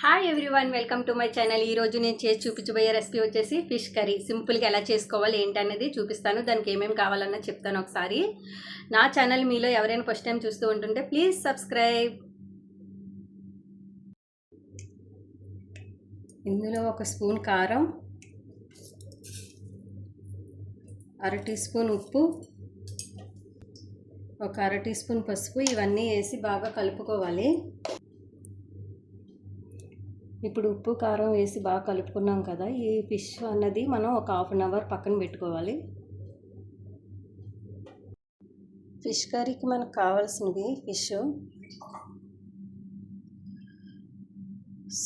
Hi everyone welcome to my channel ఈ రోజు నేను చేసి చూపించబోయే రెసిపీ వచ్చేసి ఫిష్ కర్రీ సింపుల్గా ఎలా చేసుకోవాలి ఏంటనేది చూపిస్తాను. దానికి ఏమేమి కావాలన్నా చెప్తాను ఒకసారి. నా ఛానల్ మీలో ఎవరైనా ఫస్ట్ టైం చూస్తూ ఉంటుంటే ప్లీజ్ సబ్స్క్రైబ్ ఇందులో ఒక స్పూన్ కారం అర టీ స్పూన్ ఉప్పు ఒక అర టీ స్పూన్ పసుపు ఇవన్నీ వేసి బాగా కలుపుకోవాలి. ఇప్పుడు ఉప్పు కారం వేసి బాగా కలుపుకున్నాం కదా ఈ ఫిష్ అన్నది మనం ఒక హాఫ్ అన్ అవర్ పక్కన పెట్టుకోవాలి. ఫిష్ కర్రీకి మనకు కావాల్సినవి ఫిష్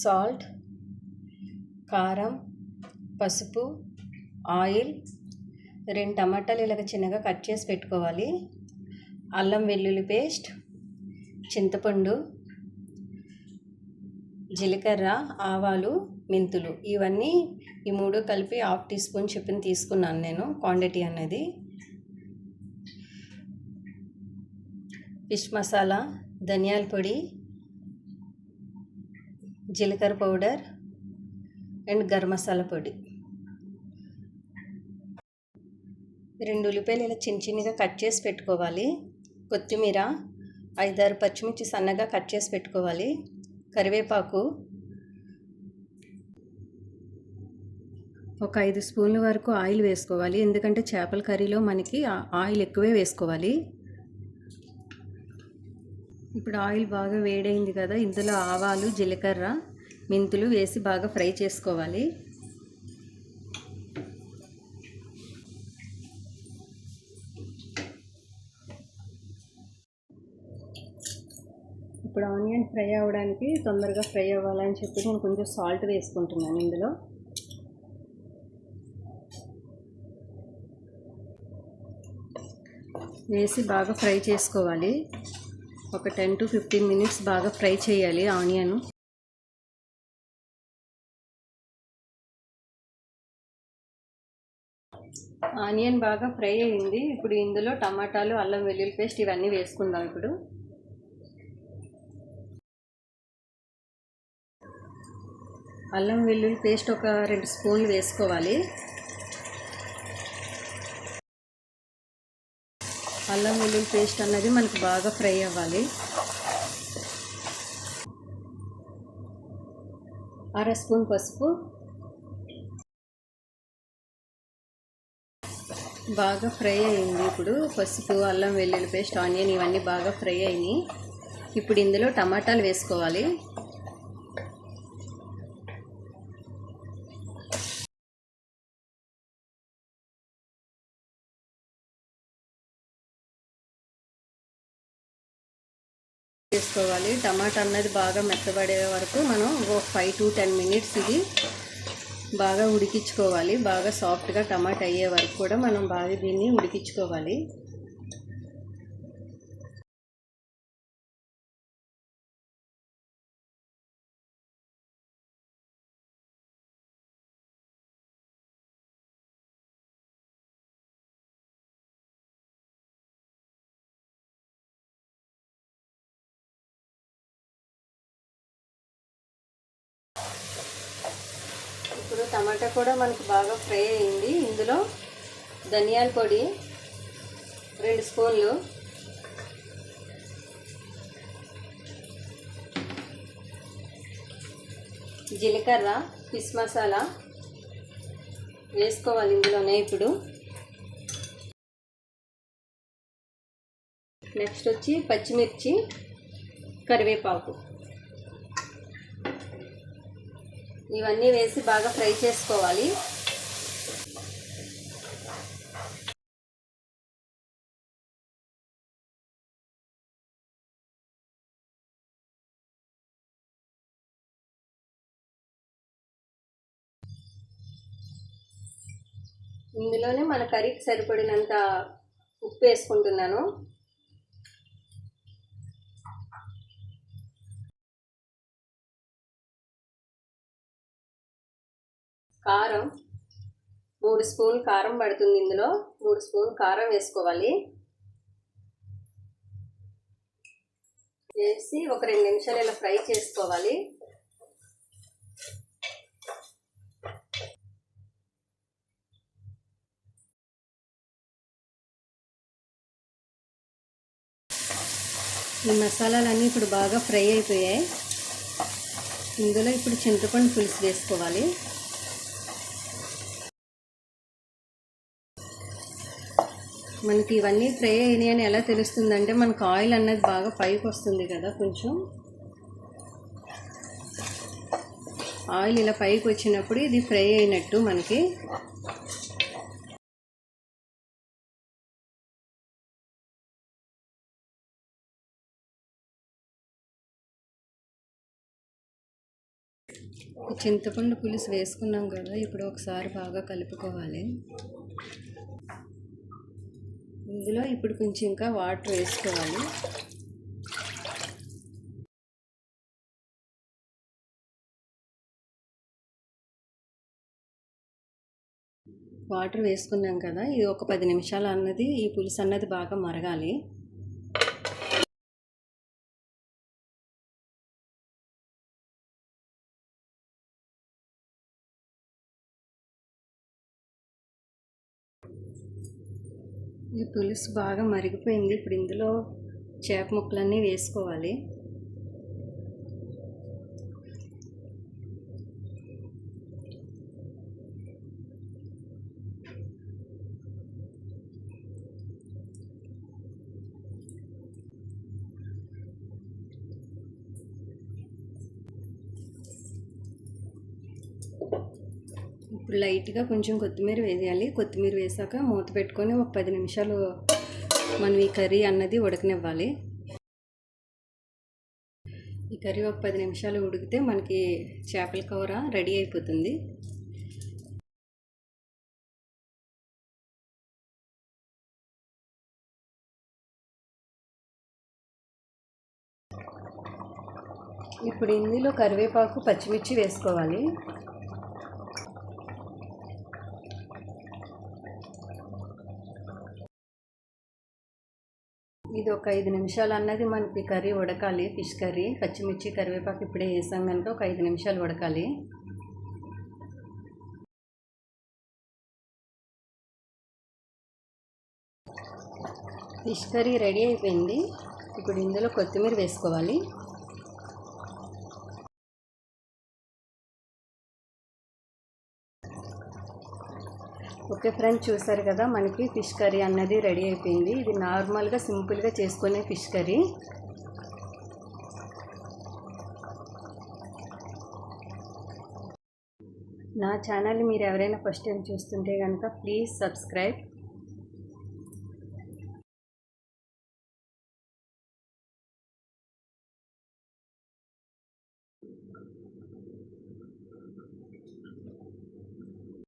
సాల్ట్ కారం పసుపు ఆయిల్ రెండు టమాటాలు ఇలాగ చిన్నగా కట్ చేసి పెట్టుకోవాలి. అల్లం వెల్లుల్లి పేస్ట్ చింతపండు జీలకర్ర ఆవాలు మెంతులు ఇవన్నీ ఈ మూడు కలిపి హాఫ్ టీ స్పూన్ చెప్పిన తీసుకున్నాను నేను క్వాంటిటీ అనేది. ఫిష్ మసాలా ధనియాల పొడి జీలకర్ర పౌడర్ అండ్ గరం మసాలా పొడి. రెండు ఉల్లిపాయలు ఇలా చిన్న చిన్నగా కట్ చేసి పెట్టుకోవాలి. కొత్తిమీర ఐదారు పచ్చిమిర్చి సన్నగా కట్ చేసి పెట్టుకోవాలి. కరివేపాకు ఒక ఐదు స్పూన్ల వరకు ఆయిల్ వేసుకోవాలి. ఎందుకంటే చేపల కర్రీలో మనకి ఆయిల్ ఎక్కువే వేసుకోవాలి. ఇప్పుడు ఆయిల్ బాగా వేడైంది కదా ఇందులో ఆవాలు జీలకర్ర మెంతులు వేసి బాగా ఫ్రై చేసుకోవాలి. ఇప్పుడు ఆనియన్ ఫ్రై అవ్వడానికి తొందరగా ఫ్రై అవ్వాలని చెప్పి నేను కొంచెం సాల్ట్ వేసుకుంటున్నాను ఇందులో. వేసి బాగా ఫ్రై చేసుకోవాలి. ఒక టెన్ టు ఫిఫ్టీన్ మినిట్స్ బాగా ఫ్రై చేయాలి ఆనియన్. ఆనియన్ బాగా ఫ్రై అయింది. ఇప్పుడు ఇందులో టమాటాలు అల్లం వెల్లుల్లి పేస్ట్ ఇవన్నీ వేసుకుందాం ఇప్పుడు. అల్లం వెల్లుల్లి పేస్ట్ ఒక రెండు స్పూన్లు వేసుకోవాలి. అల్లం వెల్లుల్లి పేస్ట్ అన్నది మనకు బాగా ఫ్రై అవ్వాలి. అర స్పూన్ పసుపు. బాగా ఫ్రై అయింది ఇప్పుడు. పసుపు అల్లం వెల్లుల్లి పేస్ట్ ఆనియన్ ఇవన్నీ బాగా ఫ్రై అయినాయి. ఇప్పుడు ఇందులో టమాటాలు వేసుకోవాలి. చేసుకోవాలి. టమాటా అన్నది బాగా మెత్తబడే వరకు మనం ఒక ఫైవ్ టు టెన్ మినిట్స్ ఇది బాగా ఉడికించుకోవాలి. బాగా సాఫ్ట్గా టమాటా అయ్యే వరకు కూడా మనం బాగా దీన్ని ఉడికించుకోవాలి. టమాటా కూడా మనకు బాగా ఫ్రై అయింది. ఇందులో ధనియాల పొడి రెండు స్పూన్లు. జీలకర్ర ఫిష్ మసాలా వేసుకోవాలి ఇందులోనే ఇప్పుడు. నెక్స్ట్ వచ్చి పచ్చిమిర్చి కరివేపాకు. ఇవన్నీ వేసి బాగా ఫ్రై చేసుకోవాలి. ఇందులోనే మన కర్రీకి సరిపడినంత ఉప్పు వేసుకుంటున్నాను. కారం. మూడు స్పూన్ కారం పడుతుంది ఇందులో. మూడు స్పూన్ కారం వేసుకోవాలి. వేసి ఒక రెండు నిమిషాలు ఇలా ఫ్రై చేసుకోవాలి. ఈ మసాలాలన్నీ ఇప్పుడు బాగా ఫ్రై అయిపోయాయి. ఇందులో ఇప్పుడు చింతపండు పులుసు వేసుకోవాలి. మనకి ఇవన్నీ ఫ్రై అయినాయి అని ఎలా తెలుస్తుందంటే మనకు ఆయిల్ అన్నది బాగా పైకి వస్తుంది కదా కొంచెం. ఆయిల్ ఇలా పైకి వచ్చినప్పుడు ఇది ఫ్రై అయినట్టు మనకి. చింతపండు పులుసు వేసుకున్నాం కదా ఇప్పుడు ఒకసారి బాగా కలుపుకోవాలి. ఇందులో ఇప్పుడు కొంచెం ఇంకా వాటర్ వేసుకోవాలి. వాటర్ వేసుకున్నాం కదా ఇది ఒక పది నిమిషాలు అన్నది ఈ పులుసు అన్నది బాగా మరగాలి. ఈ పులుసు బాగా మరిగిపోయింది. ఇప్పుడు ఇందులో చేప ముక్కలన్నీ వేసుకోవాలి. ఇప్పుడు లైట్గా కొంచెం కొత్తిమీర వేయాలి. కొత్తిమీర వేసాక మూత పెట్టుకొని ఒక పది నిమిషాలు మనం ఈ కర్రీ అన్నది ఉడకనివ్వాలి. ఈ కర్రీ ఒక పది నిమిషాలు ఉడికితే మనకి చేపల కూర రెడీ అయిపోతుంది. ఇప్పుడు ఇందులో కరివేపాకు పచ్చిమిర్చి వేసుకోవాలి. ఇది ఒక ఐదు నిమిషాలు అన్నది మనకి కర్రీ ఉడకాలి. ఫిష్ కర్రీ పచ్చిమిర్చి కరివేపాకు ఇప్పుడే వేసాం కనుక ఒక ఐదు నిమిషాలు ఉడకాలి. ఫిష్ కర్రీ రెడీ అయిపోయింది. ఇప్పుడు ఇందులో కొత్తిమీర వేసుకోవాలి. ఓకే ఫ్రెండ్స్ చూసారు కదా మనకి ఫిష్ కర్రీ అన్నది రెడీ అయిపోయింది. ఇది నార్మల్గా సింపుల్గా చేసుకునే ఫిష్ కర్రీ. నా ఛానల్ మీరు ఎవరైనా ఫస్ట్ టైం చూస్తుంటే కనుక ప్లీజ్ సబ్స్క్రైబ్.